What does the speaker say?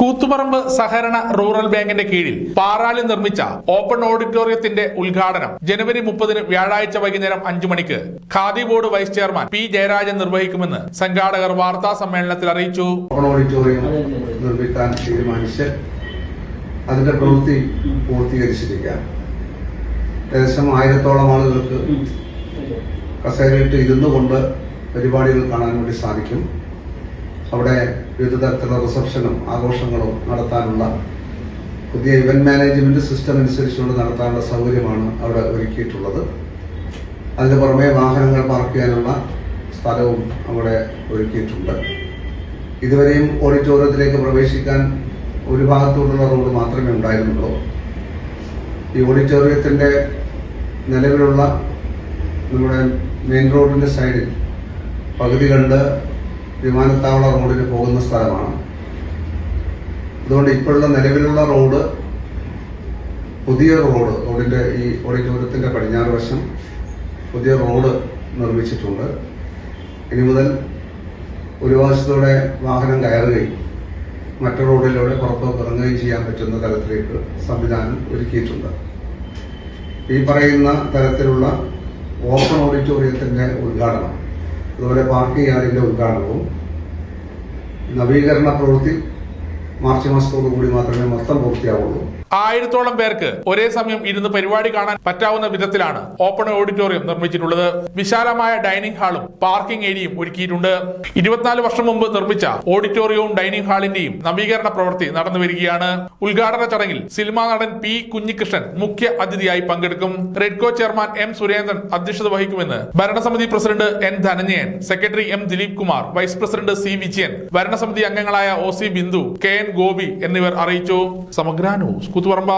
കൂത്തുപറമ്പ് സഹകരണ റൂറൽ ബാങ്കിന്റെ കീഴിൽ പാറാലിൽ നിർമ്മിച്ച ഓപ്പൺ ഓഡിറ്റോറിയത്തിന്റെ ഉദ്ഘാടനം ജനുവരി മുപ്പതിന് വ്യാഴാഴ്ച വൈകുന്നേരം അഞ്ചു മണിക്ക് Khadi board vice chairman P Jayarajan നിർവഹിക്കുമെന്ന് സംഘാടകർ വാർത്താ സമ്മേളനത്തിൽ അറിയിച്ചു. ഓപ്പൺ ഓഡിറ്റോറിയം നിർമ്മിക്കാൻ തീരുമാനിച്ച് അതിന്റെ പ്രവൃത്തി പൂർത്തീകരിച്ചിരിക്കുകയാണ്. ഏകദേശം ആയിരത്തോളം ആളുകൾക്ക് കസേരയിട്ട് ഇരുന്നു കൊണ്ട് പരിപാടികൾ കാണാൻ വേണ്ടി സാധിക്കും. അവിടെ വിവിധ തരത്തിലുള്ള റിസപ്ഷനും ആഘോഷങ്ങളും നടത്താനുള്ള പുതിയ ഇവന്റ് മാനേജ്മെന്റ് സിസ്റ്റം അനുസരിച്ചുകൊണ്ട് നടത്താനുള്ള സൗകര്യമാണ് അവിടെ ഒരുക്കിയിട്ടുള്ളത്. അതിന് പുറമെ വാഹനങ്ങൾ പാർക്ക് ചെയ്യാനുള്ള സ്ഥലവും അവിടെ ഒരുക്കിയിട്ടുണ്ട്. ഇതുവരെയും ഓഡിറ്റോറിയത്തിലേക്ക് പ്രവേശിക്കാൻ ഒരു ഭാഗത്തോടുള്ള റോഡ് മാത്രമേ ഉണ്ടായിരുന്നുള്ളൂ. ഈ ഓഡിറ്റോറിയത്തിന്റെ നിലവിലുള്ള നമ്മുടെ മെയിൻ റോഡിന്റെ സൈഡിൽ പകുതി കണ്ട് വിമാനത്താവള റോഡിന് പോകുന്ന സ്ഥലമാണ്. അതുകൊണ്ട് ഇപ്പോഴുള്ള നിലവിലുള്ള റോഡ് പുതിയ റോഡ് റോഡിന്റെ ഈ ഓഡിറ്റോറിയത്തിന്റെ പടിഞ്ഞാറ് വശം പുതിയ റോഡ് നിർമ്മിച്ചിട്ടുണ്ട്. ഇനി മുതൽ ഒരു വശത്തൂടെ വാഹനം കയറുകയും മറ്റു റോഡിലൂടെ പുറത്തോട്ട് ഇറങ്ങുകയും ചെയ്യാൻ പറ്റുന്ന തരത്തിലേക്ക് സംവിധാനം ഒരുക്കിയിട്ടുണ്ട്. ഈ പറയുന്ന തരത്തിലുള്ള ഓപ്പൺ ഓഡിറ്റോറിയത്തിന്റെ ഉദ്ഘാടനം അതുപോലെ പാർക്കിംഗ് യാർഡിന്റെ ഉദ്ഘാടനവും. നവീകരണ പ്രവൃത്തി മാർച്ച് മാസത്തോടു കൂടി മാത്രമേ മൊത്തം പൂർത്തിയാവുള്ളൂ. ആയിരത്തോളം പേർക്ക് ഒരേ സമയം ഇരുന്ന് പരിപാടി കാണാൻ പറ്റാവുന്ന വിധത്തിലാണ് ഓപ്പൺ ഓഡിറ്റോറിയം നിർമ്മിച്ചിട്ടുള്ളത്. വിശാലമായ ഡൈനിങ് ഹാളും പാർക്കിംഗ് ഏരിയയും ഒരുക്കിയിട്ടുണ്ട്. ഇരുപത്തിനാല് വർഷം മുമ്പ് നിർമ്മിച്ച ഓഡിറ്റോറിയവും ഡൈനിങ് ഹാളിന്റെയും നവീകരണ പ്രവൃത്തി നടന്നു വരികയാണ്. ഉദ്ഘാടന ചടങ്ങിൽ സിനിമാ നടൻ പി കുഞ്ഞികൃഷ്ണൻ മുഖ്യ അതിഥിയായി പങ്കെടുക്കും. റെഡ്കോ ചെയർമാൻ എം സുരേന്ദ്രൻ അധ്യക്ഷത വഹിക്കുമെന്ന് ഭരണസമിതി president N Dhananjayan secretary M Dileep Kumar vice president C Vijayan ഭരണസമിതി അംഗങ്ങളായ O C Bindu K N Gopi എന്നിവർ അറിയിച്ചു. സമഗ്ര ന്യൂസ് കൂത്തുപറമ്പ